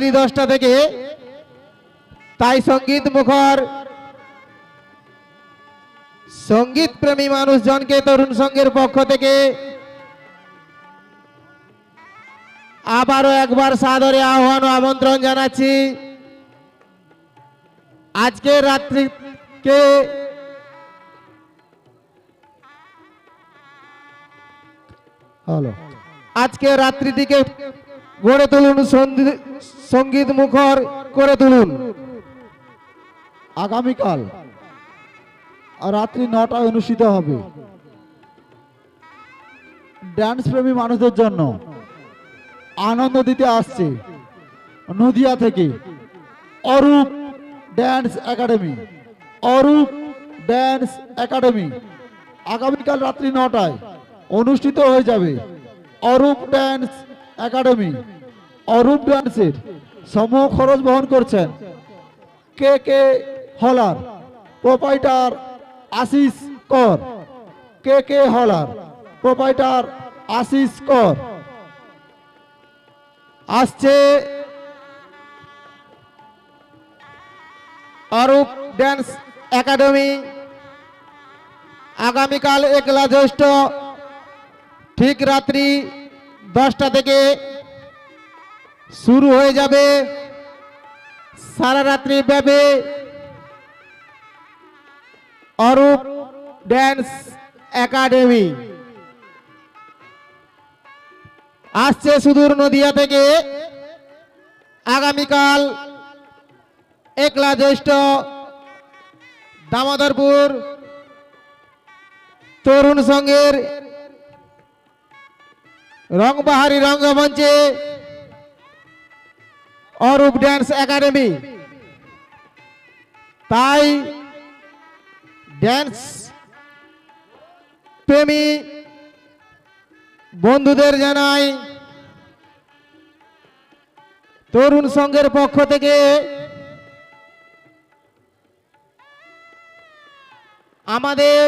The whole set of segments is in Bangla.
রাত্রি দশটা থেকে তাই সংগীত মুখর। সংগীত প্রেমী মানুষজনকে তরুণ সংঘের পক্ষ থেকে আবারও একবার সাদরে আহ্বান ও আমন্ত্রণ জানাচ্ছি। আজকে রাত্রিকে হ্যালো। আজকে রাত্রিটিকে গড়ে তুলুন সন্ধি- সংগীত মুখর করে তুলুন। আগামীকাল রাত্রি নটায় অনুষ্ঠিত হবে। ড্যান্স প্রেমী মানুষদের জন্য আনন্দ দিতে আসছে নদিয়া থেকে Arup dance academy Arup dance academy আগামীকাল রাত্রি নটায় অনুষ্ঠিত হয়ে যাবে অরূপ ড্যান্স একাডেমি অরূপ ড্যান্সের সমূহ খরচ বহন করছেন। কে কে হলার, প্রোপাইটার আশিস কর। কে কে হলার, প্রোপাইটার আশিস কর। আসছে অরূপ ড্যান্স একাডেমি। আগামীকাল একলা জ্যৈষ্ঠ ঠিক রাত্রি দশটা থেকে শুরু হয়ে যাবে। সারা রাত্রি ব্যাপী অরূপ ড্যান্স একাডেমি। আসছে সুদূর নদিয়া থেকে আগামীকাল একলা জ্যৈষ্ঠ দামোদরপুর তরুণ সংঘের রংবাহারি রঙ্গমঞ্চে অরূপ ড্যান্স একাডেমি তাই ড্যান্স প্রেমী বন্ধুদের জানাই তরুণ সংঘের পক্ষ থেকে আমাদের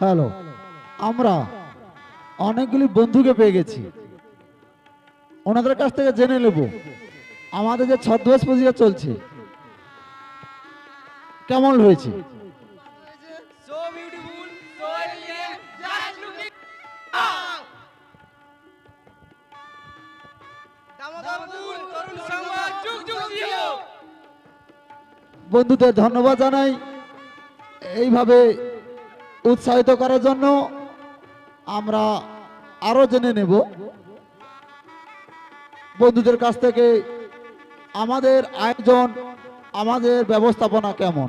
হ্যালো আমরা অনেকগুলি বন্ধুকে পেয়ে গেছি। ওনাদের কাছ থেকে জেনে নেব আমাদের যে ছদ্মবেশ পূজা চলছে। কেমন হয়েছে? বন্ধুদের ধন্যবাদ জানাই। এইভাবে উৎসাহিত করার জন্য আমরা আরও জেনে নেব। বন্ধুদের কাছ থেকে আমাদের আয়োজন, আমাদের ব্যবস্থাপনা কেমন?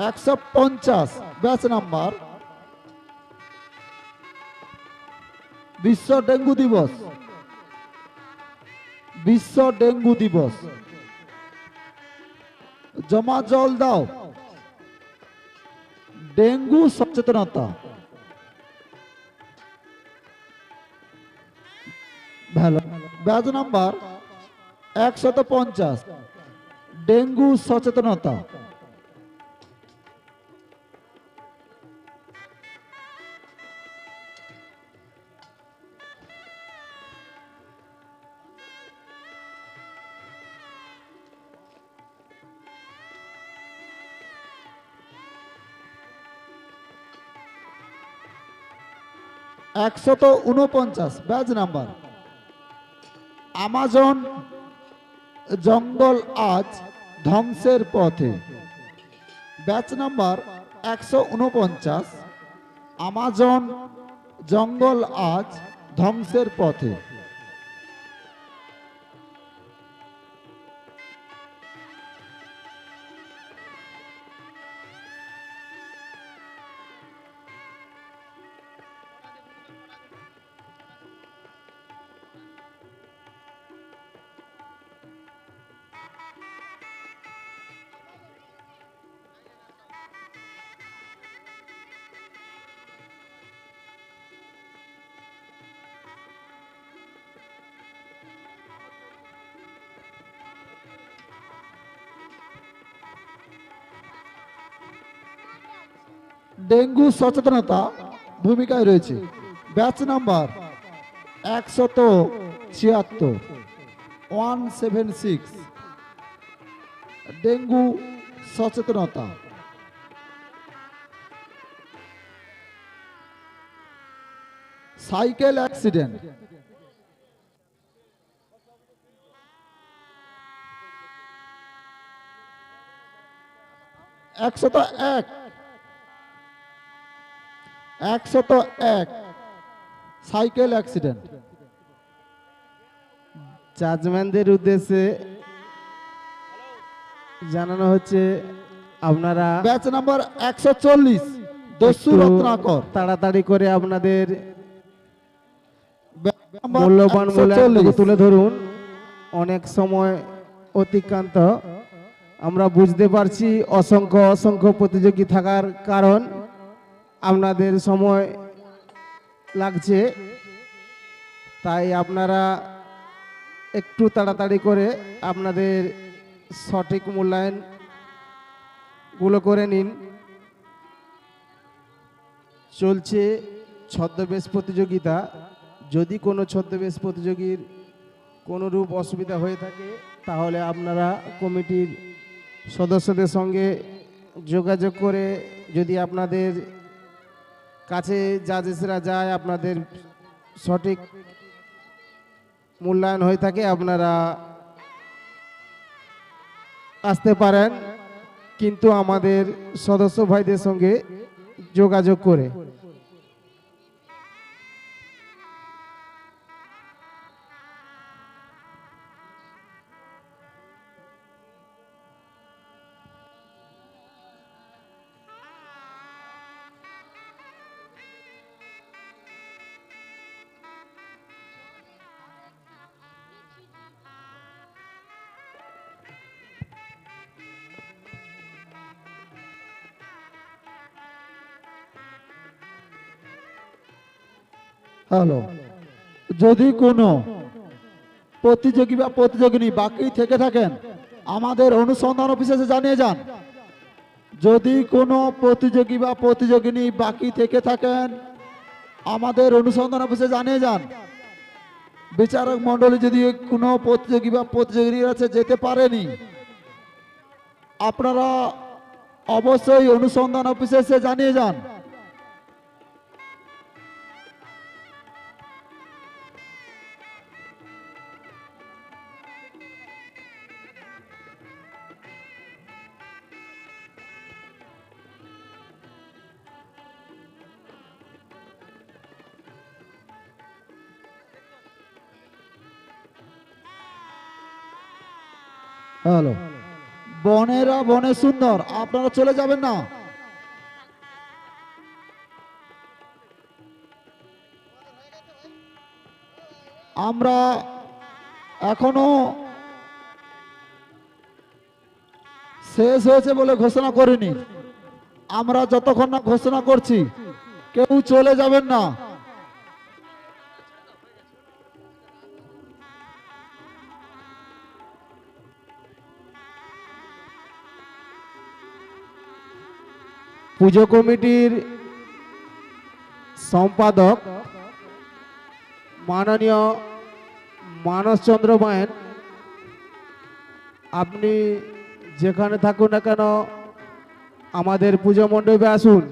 একশো পঞ্চাশ ব্যাচ নাম্বার বিশ্ব ডেঙ্গু দিবস বিশ্ব ডেঙ্গু দিবস জমা জল দাও ডেঙ্গু সচেতনতা ভালো ব্যাচ নাম্বার একশত পঞ্চাশ ডেঙ্গু সচেতনতা একশত উনপঞ্চাশ ব্যাচ নাম্বার। আমাজন জঙ্গল আজ ধ্বংসের পথে। ব্যাচ নাম্বার একশো উনপঞ্চাশ আমাজন জঙ্গল আজ ধ্বংসের পথে। ডেঙ্গু সচেতনতা ভূমিকায় রয়েছে। ব্যাচ নাম্বার একশত ছিয়াত্তর, ওয়ান সেভেন সিক্স। ডেঙ্গু সচেতনতা। Cycle accident. একশত এক একশত এক। Cycle accident. জাজম্যানদের উদ্দেশ্যে জানানো হচ্ছে আপনারা ব্যাচ নাম্বার একশো চল্লিশ দস্যু রত্নাকর। তাড়াতাড়ি করে আপনাদের মূল্যবান 140 তুলে ধরুন। অনেক সময় অতিক্রান্ত। আমরা বুঝতে পারছি অসংখ্য অসংখ্য প্রতিযোগী থাকার কারণ। আপনাদের সময় লাগছে, তাই আপনারা একটু তাড়াতাড়ি করে আপনাদের সঠিক মূল্যায়নগুলো করে নিন। চলছে ছদ্মবেশ প্রতিযোগিতা। যদি কোনো ছদ্মবেশ প্রতিযোগীর কোনো রূপ অসুবিধা হয়ে থাকে, তাহলে আপনারা কমিটির সদস্যদের সঙ্গে যোগাযোগ করে যদি আপনাদের কাছে জাজেসরা যায়, আপনাদের সঠিক মূল্যায়ন হয়ে থাকে, আপনারা আসতে পারেন। কিন্তু আমাদের সদস্য ভাইদের সঙ্গে যোগাযোগ করে। হ্যালো। যদি কোনো প্রতিযোগী বা প্রতিযোগিনী বাকি থেকে থাকেন, আমাদের অনুসন্ধান অফিসে জানিয়ে যান। যদি কোনো প্রতিযোগী বা প্রতিযোগিনী বাকি থেকে থাকেন, আমাদের অনুসন্ধান অফিসে জানিয়ে যান। বিচারক মণ্ডলী যদি কোনো প্রতিযোগী বা প্রতিযোগিনী আছে, যেতে পারেনি, আপনারা অবশ্যই অনুসন্ধান অফিসে এসে জানিয়ে যান। হ্যালো। বনেরা বনে সুন্দর। আপনারা চলে যাবেন না? আমরা এখনও শেষ হয়েছে বলে ঘোষণা করিনি। আমরা যতক্ষণ না ঘোষণা করছি, কেউ চলে যাবেন না। পুজো কমিটির সম্পাদক মাননীয় মানসচন্দ্র মায়ের। আপনি যেখানে থাকুন না কেন, আমাদের পুজো মণ্ডপে আসুন।